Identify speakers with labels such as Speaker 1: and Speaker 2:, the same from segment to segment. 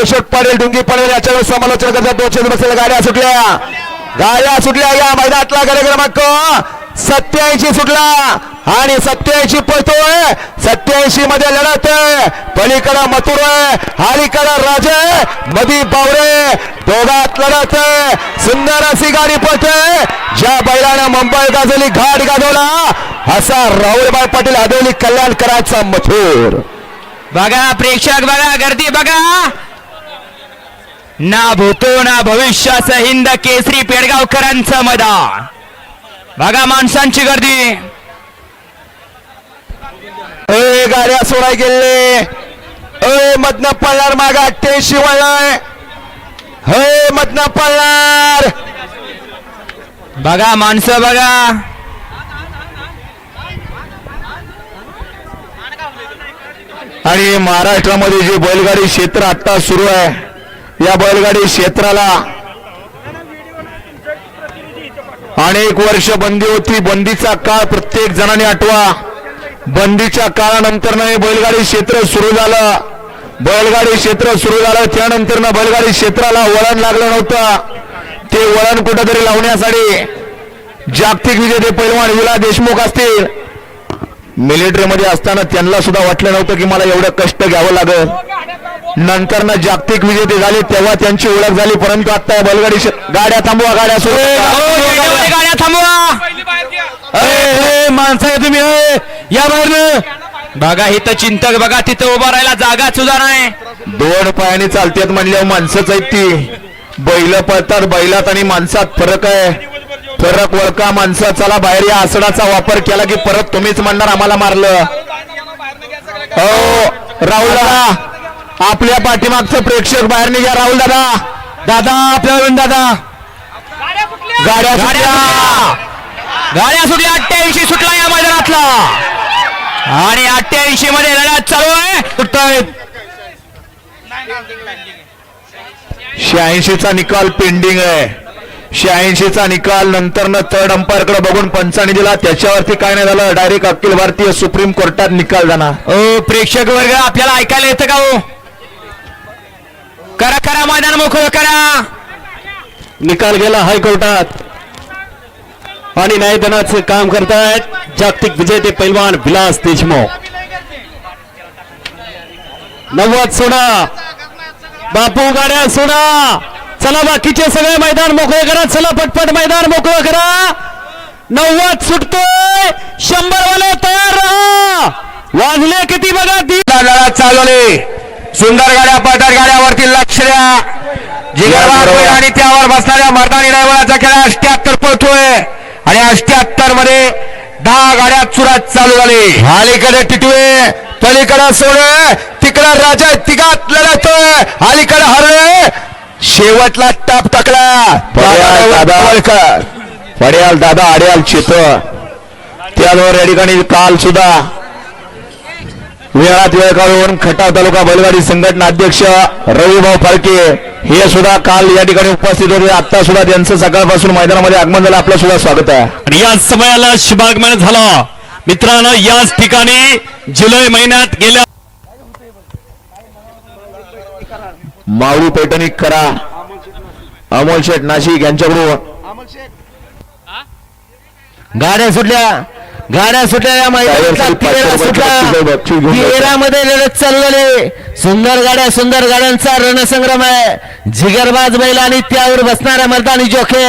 Speaker 1: अशोक पाटील डुंगी पडेल याच्यावर समालोचन करतात. दोनशे बसलेल्या गाड्या सुटल्या. गाड्या सुटल्या या मैदानातला गाड्या क्रमांक सत्याऐंशी सुटला. आणि सत्याऐंशी पळतोय. सत्याऐंशी मध्ये लढत आहे. पलीकडं मथुर आहे. अलीकडं राजे. मधी बावरे. दोघात लढत आहे. सुंदर अशी गाडी पळते ज्या बैलानं मुंबई गाजवली घाट गाजवला. असा राहुलभाई पाटील हदवली कल्याणकरांचा मथुर.
Speaker 2: बघा प्रेक्षक बघा गर्दी बघा. ना भूतो ना भविष्याचं हिंद केसरी पेडगावकरांचं मैदान. बघा माणसांची गर्दी.
Speaker 1: ए गाड्या सोडाय गेले. ए मधनं पळणार मागा अठ्ठ्याऐंशी वळलाय हे मधनं पळणार.
Speaker 2: बघा माणसं बघा.
Speaker 1: आणि महाराष्ट्रामध्ये जे बैलगाडी क्षेत्र आता सुरू आहे या बैलगाडी क्षेत्राला. अनेक वर्ष बंदी होती. बंदीचा काळ प्रत्येक जणांनी आठवा. बंदीच्या काळानंतर हे बैलगाडी क्षेत्र सुरू झालं. बैलगाडी क्षेत्र सुरू झालं. त्यानंतर बैलगाडी क्षेत्राला वळण लागलं नव्हतं. ते वळण कुठंतरी लावण्यासाठी जागतिक विजेते पैलवान विला देशमुख असतील. मिलिटरीमध्ये असताना त्यांना सुद्धा वाटलं नव्हतं की मला एवढं कष्ट घ्यावं लागेल. नंतर ना जागतिक विजेते झाले तेव्हा त्यांची ओळख झाली परंतु आता बैलगाडी गाड्या थांबवा गाड्या सुरू
Speaker 2: गाड्या थांबवा
Speaker 1: माणसं आहे तुम्ही या बाहेर
Speaker 2: बघा इथं चिंतक बघा तिथं उभा राहायला जागा सुद्धा नाही.
Speaker 1: दोन पायाने चालतात म्हणल्यावर माणसंच आहेत ती. बैल पळतात बैलात आणि माणसात फरक आहे. फरक वळका माणसं चला बाहेर या आसडाचा वापर केला की परत तुम्हीच म्हणणार आम्हाला मारलं. हो राहुल दादा. आपल्या पाठीमागचं प्रेक्षक बाहेर निघा. राहुल दादा. दादा आपल्यावरून दादा. गाड्या सुटल्या.
Speaker 2: गाड्या सुटल्या. अठ्ठ्याऐंशी सुटला या मैदानातला. आणि अठ्ठ्याऐंशी मध्ये लढत चालू आहे.
Speaker 1: सुटतायत शहाऐंशीचा निकाल पेंडिंग आहे. शहाऐंशीचा निकाल नंतर न थर्ड अंपायरकडे बघून पंचाने दिला. त्याच्यावरती काय नाही झालं. डायरेक्ट अखिल भारतीय सुप्रीम कोर्टात निकाल जाणार.
Speaker 2: ओ प्रेक्षक वर्ग आपल्याला ऐकायला येतं का हो? करा करा मैदान मोकळं करा।
Speaker 1: निकाल गेला हायकोर्टात. आणि न्यायदानाचे काम करतायत जागतिक विजेते पैलवान विलास देशमुख. नव्वद सोडा बापू गाड्या सोडा चला बाकीचे सगळे मैदान मोकळे करा. चला पटपट मैदान मोकळं करा. नव्वद सुटतोय. शंभर वाले तयार राहा. वाजले किती बघा? ती
Speaker 2: चालवली. सुंदर गाड्या पटट गाड्यावरती लक्ष द्या. बैल आणि त्यावर बसणाऱ्या मर्दानी ड्रायव्हराचा खेळ अष्ट्याहत्तर पळतोय. आणि अष्ट्याहत्तरमध्ये दहा गाड्या चुरात चालू झाली.
Speaker 1: अलीकडे टिटवे पलीकडे सोडे तिकडे राजा तिघात लढतोय. अलीकडे हरळे शेवटला टाप टाकला. दादा पड्याल दादा आड्याल चित त्यावर या ठिकाणी काल सुद्धा. वेळात वेळ काढून खटाव तालुका बैलगाडी संघटना अध्यक्ष रविभाऊ फाळके हे सुद्धा काल या ठिकाणी उपस्थित होते. आता सुद्धा त्यांचं सकाळपासून मैदानामध्ये आगमन झालं. आपलं सुद्धा स्वागत आहे.
Speaker 3: आणि याच समयाला शुभागमन झाला. मित्रांनो याच ठिकाणी जुलै महिन्यात गेल्या
Speaker 1: माऊली पैठणी करा. अमोल शेठ नाशिक यांच्याकडून गाड्या सुटल्या. गाड्या सुटल्या या मैदानातला तिहेरा सुटला तिहेरामध्ये लढत चालू झाली सुंदर गाड्या सुंदर गाड्यांचा रणसंग्राम आहे. जिगरबाज बैल आणि त्यावर बसणाऱ्या मर्दानी जोखे.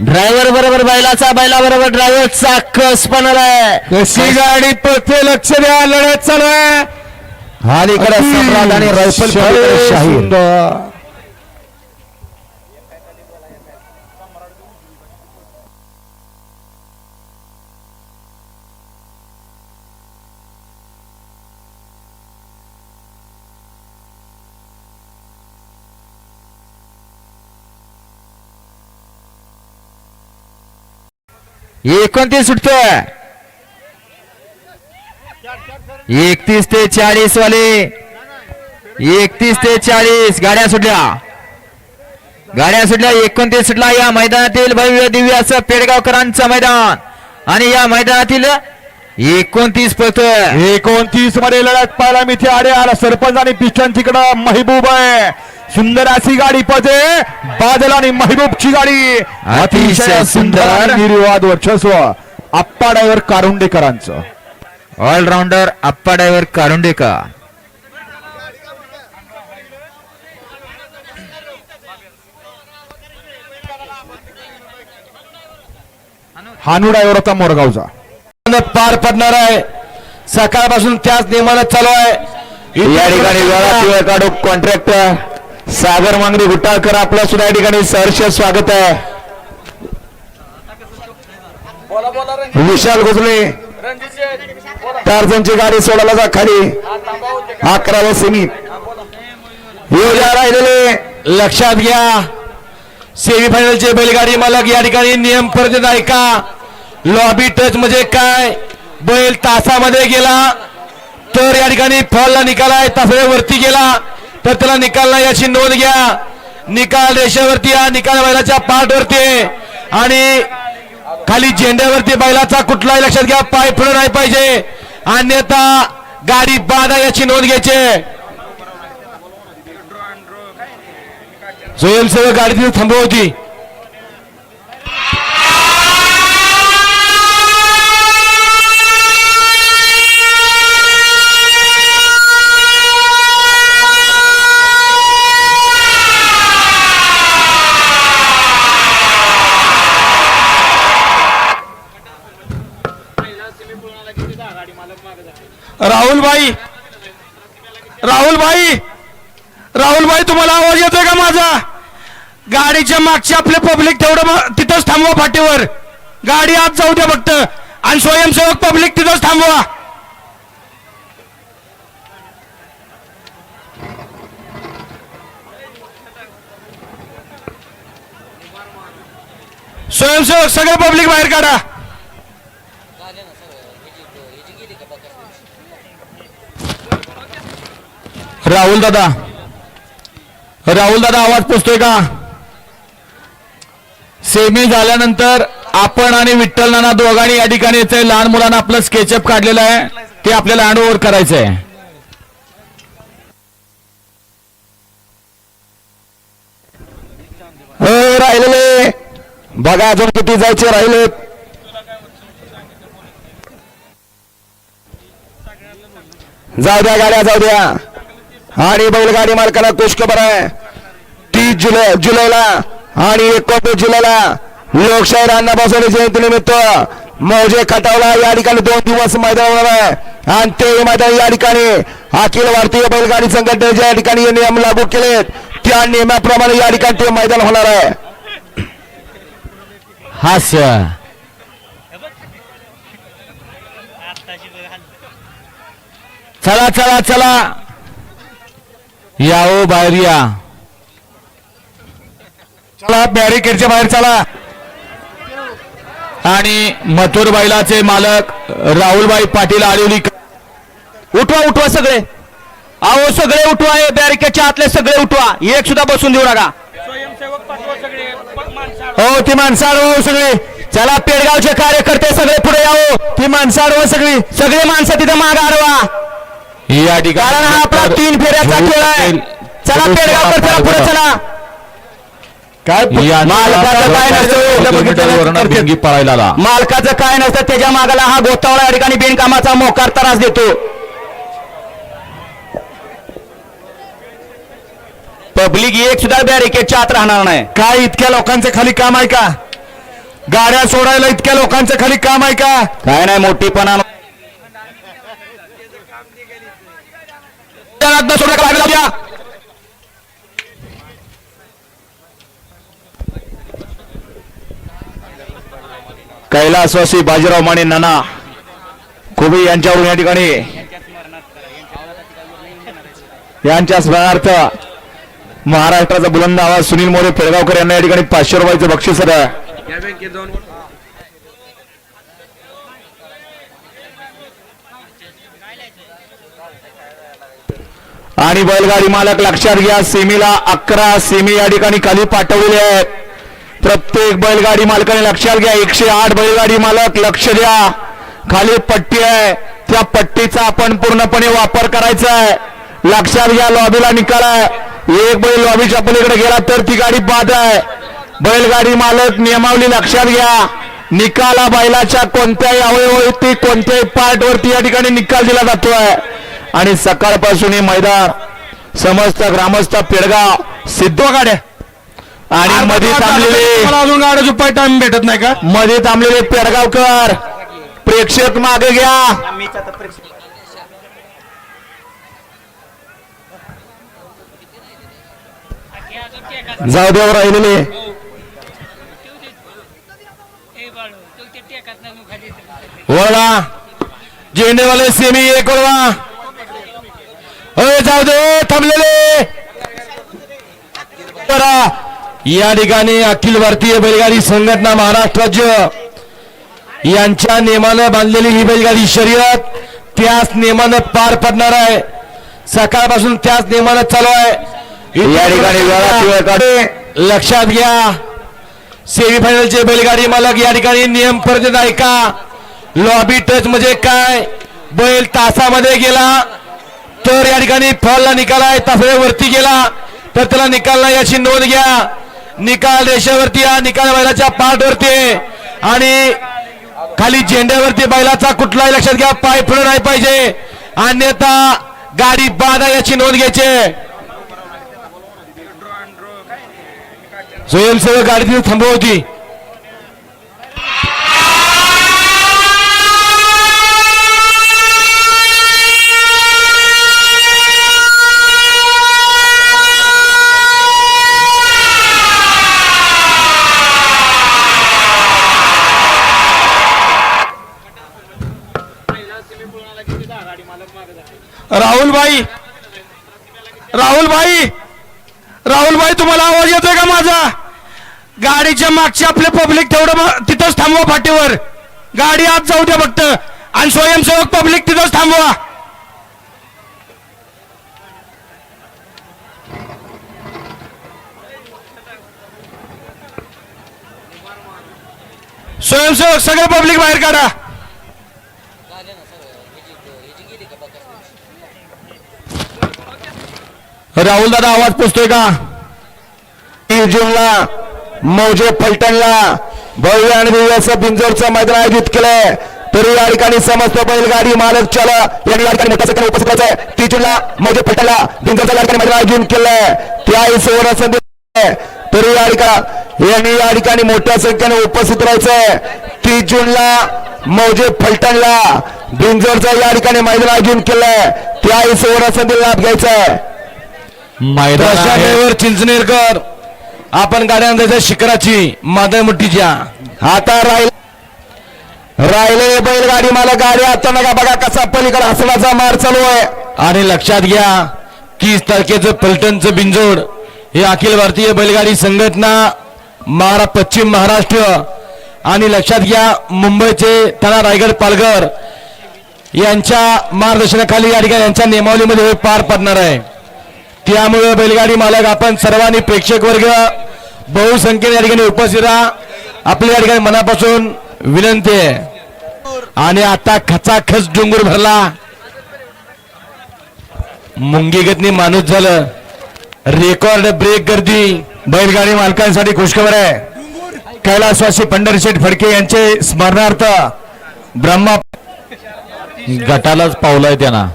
Speaker 1: ड्रायव्हर बरोबर बैलाचा बैला बरोबर ड्रायव्हरचा कस पण आहे. कशी गाडी पळते लक्ष द्या लढत चालू आहे. अलीकडे सम्राट आणि रायफल शाहीर. एकोणतीस सुटतोय. एकतीस ते चाळीस वाले. एकतीस ते चाळीस. गाड्या सुटल्या. गाड्या सुटल्या एकोणतीस सुटला. या मैदानातील भव्य दिव्य असं पेडगावकरांचं मैदान. आणि या मैदानातील एकोणतीस पळतोय.
Speaker 4: एकोणतीसमध्ये लढत पाहायला मिथे आडे आला सरपंच आणि पिस्टन तिकडं. महबूब आहे.
Speaker 1: सुंदर अशी गाडी पजे. बादल आणि महबूबची गाडी.
Speaker 5: अतिशय सुंदर.
Speaker 1: निर्वाद वर्चस्व. Appa driver कारुंडेकरांचं.
Speaker 5: Allrounder Appa driver Karundekar.
Speaker 1: Hanu driver होता मोरगावचा.
Speaker 5: पार पडणार आहे. सकाळपासून त्याच नियमानं चालू आहे.
Speaker 1: या ठिकाणी काढू कॉन्ट्रॅक्टर सागर मांगरी गुट्टाळकर आपलं सुद्धा या ठिकाणी सहर्ष स्वागत आहे. विशाल घुसले टार्झनची गाडी सोडायला जा खाली. अकराव्या सेमी येऊया राहिलेले.
Speaker 5: लक्षात घ्या. सेमीफायनलचे बैलगाडी मालक या ठिकाणी नियम परत ऐका लॉबी टच म्हणजे काय? बैल तासामध्ये गेला. तर या ठिकाणी फॉलला निकाल आहे. तासाच्या वरती गेला. तर त्याला निकाल नाही याची नोंद घ्या. निकाल रेषेवरती हा निकाल बैलाच्या पाठवरती आणि खाली झेंड्यावरती बैलाचा कुठलाही लक्षात घ्या पाय पुढे नाही पाहिजे. अन्यथा गाडी बाधा याची नोंद घ्यायची आहे. स्वयंसेवक गाडी तिथे थांबवती
Speaker 3: राहुल भाई राहुल भाई राहुल भाई तुम्हाला आवाज येतोय का माझा? गाडीच्या मागचे आपले पब्लिक तेवढं तिथंच थांबवा पाठीवर. गाडी आत जाऊ द्या फक्त. आणि स्वयंसेवक पब्लिक तिथंच थांबवा. स्वयंसेवक सगळं पब्लिक बाहेर काढा.
Speaker 5: राहुल दादा. राहुल दादा आवाज पोचतोय का? सेमी झाल्यानंतर आपण आणि विठ्ठल नाना दोघांनी या ठिकाणी येते लहान मुलांना आपलं स्केचअप काढलेलं आहे. ते आपल्याला हँड ओव्हर करायचं आहे.
Speaker 1: हो राहिलेले. बघा अजून किती जायचे राहिले. जाऊ द्या गाड्या जाऊ द्या. आणि बैलगाडी मालकाला खुशखबर आहे. तीस जुलै जुलैला आणि एकोणतीस जुलैला लोकशाही राणा बसवले जयंती निमित्त मौजे खटावला या ठिकाणी दोन दिवस मैदान होणार आहे. आणि ते मैदान या ठिकाणी. अखिल भारतीय बैलगाडी संघटनेच्या या ठिकाणी हे नियम लागू केलेत त्या नियमाप्रमाणे या ठिकाणी ते मैदान होणार आहे.
Speaker 5: हास्य. चला चला चला. या हो बाहेर या चला बॅरिकेडच्या बाहेर चला. आणि मथुर बैलाचे मालक राहुलबाई पाटील आळिवली
Speaker 3: उठवा उठवा सगळे. अहो सगळे उठवा हे बॅरिकेडच्या आतले सगळे उठवा. एक सुद्धा बसून देऊ नका.
Speaker 1: हो ती माणसं अडवा सगळी. चला पेडगावचे कार्यकर्ते सगळे पुढे यावो. ती माणसं अडवा सगळी. सगळी माणसं तिथे माग अडवा
Speaker 5: या ठिकाणी
Speaker 1: कारण हा आपला तीन फेऱ्याचा खेळ आहे. चला पेडगावकर चला पुढे चला. काय
Speaker 5: या
Speaker 1: मालकाचं काय नसतं.
Speaker 5: भिंगी पळायला आला.
Speaker 1: मालकाचं काय नसतं त्याच्या मागाला हा गोतावळा या ठिकाणी बिनकामाचा मोकार त्रास देतो. पब्लिक एक सुद्धा बॅरिकेडच्या आत राहणार नाही.
Speaker 5: काय इतक्या लोकांचं खाली काम आहे का? गाड्या सोडायला इतक्या लोकांचं खाली काम आहे का?
Speaker 1: काय नाही मोठीपणा कैलासवासी बाजीराव माने नाना खुबे यांच्यावरून या ठिकाणी यांच्या स्मरणार्थ महाराष्ट्राचा बुलंद आवाज सुनील मोरे पेडगावकर यांना या ठिकाणी पाचशे रुपयाचं बक्षीस आणि बैलगाडी मालक लक्षात घ्या सेमीला अकरा सेमी या ठिकाणी खाली पाठवलेले आहेत. प्रत्येक बैलगाडी मालकाने लक्षात घ्या एकशे आठ बैलगाडी मालक लक्ष द्या. खाली पट्टी आहे त्या पट्टीचा आपण पूर्णपणे वापर करायचा आहे. लक्षात घ्या लॉबीला निकाल आहे. एक बैल लॉबीच्या पलीकडे गेला तर ती गाडी बाद आहे. बैलगाडी मालक नियमावली लक्षात घ्या. निकाला बैलाच्या कोणत्याही अवयवती कोणत्याही पार्ट वरती या ठिकाणी निकाल दिला जातोय. आणि सकाळपासून हे मैदान समस्त ग्रामस्थ पेडगाव सिद्ध गाड्या आणि मध्ये थांबलेले
Speaker 3: अजून गाड्या झुपाय टाइम भेटत नाही का?
Speaker 1: मध्ये थांबलेले पेडगावकर प्रेक्षक मागे घ्या. जाऊ देव राहिलेले.
Speaker 5: वळवा. झेंडेवाले सेमी एक वळवा. जाऊ दे थांबलेले. करा. या ठिकाणी अखिल भारतीय बैलगाडी संघटना महाराष्ट्र राज्य यांच्या नियमानं बांधलेली ही बैलगाडी शर्यत त्याच नियमानं पार पडणार आहे. सकाळपासून त्याच नियमानं चालू आहे.
Speaker 1: या ठिकाणी
Speaker 5: लक्षात घ्या. सेमीफायनलचे बैलगाडी मालक या ठिकाणी नियम परत ऐका लॉबी टच म्हणजे काय? बैल तासामध्ये गेला. तर या ठिकाणी फॉलला निकाल आहे. तासाच्या वरती गेला. तर त्याला निकाल नाही याची नोंद घ्या. निकाल रेषेवरती या निकाल बैलाच्या पाठवरती आणि खाली झेंड्यावरती बैलाचा कुठलाही लक्षात घ्या. पाय पुढे नाही पाहिजे. अन्यथा गाडी बाधा याची नोंद घ्यायची स्वयंसेवक गाडी तिथे थांबवती.
Speaker 3: राहुलबाई राहुलबाई राहुलबाई तुम्हाला आवाज येतोय का माझा? गाडीच्या मागचे आपले पब्लिक तेवढं तिथंच थांबवा फाटीवर. गाडी आत जाऊ द्या फक्त. आणि स्वयंसेवक पब्लिक तिथंच थांबवा. स्वयंसेवक सगळे पब्लिक बाहेर काढा.
Speaker 1: राहुल दादा आवाज पोचतोय का? जूनला मौजे फलटणला भव्य आणि भव्य असं बिंजोरचं मैदान आयोजित केलंय. तरी या ठिकाणी समस्त बैलगाडी मालक चल यांनी या ठिकाणी मोठ्या संख्येने उपस्थित राहायचंय तीस जूनला मौजे फलटणला बिंजोरचा या ठिकाणी मैदान आयोजन केलंय. त्याही सुवर्ण संधी तरी या ठिकाणी यांनी या ठिकाणी मोठ्या संख्येने उपस्थित राहायचंय. तीस जूनला मौजे फलटणला बिंजोरचा या ठिकाणी मैदान आयोजन केलंय. त्याही सुवर्ण संधी लाभ घ्यायचा आहे.
Speaker 5: मैदान चिंचनेरकर आपण गाड्या आणण्याच्या शिखराची. मादळ मुठीच्या.
Speaker 1: आता राहील राहिले बैलगाडी मला गाडी आता नका बघा कसा पलीकडे हसण्याचा मार चालू आहे.
Speaker 5: आणि लक्षात घ्या तीस तारखेचं पलटणचं बिंजोड हे अखिल भारतीय बैलगाडी संघटना महारा पश्चिम महाराष्ट्र. आणि लक्षात घ्या मुंबईचे ठाणा रायगड पालघर. यांच्या मार्गदर्शनाखाली या ठिकाणी यांच्या नियमावलीमध्ये हे पार पडणार आहे. त्यामुळे बैलगाडी मालक आपण सर्वांनी प्रेक्षक वर्ग बहुसंख्येने या ठिकाणी उपस्थित राहा. आपल्या या ठिकाणी मनापासून विनंती आहे. आणि आता खचाखच डोंगर भरला. मुंगीगतनी माणूस झालं. रेकॉर्ड ब्रेक गर्दी.
Speaker 1: बैलगाडी मालकांसाठी खुशखबर आहे. कैलासवासी पंढरशेठ फडके यांचे स्मरणार्थ ब्रह्मा
Speaker 5: गटालाच पावलाय त्यांना.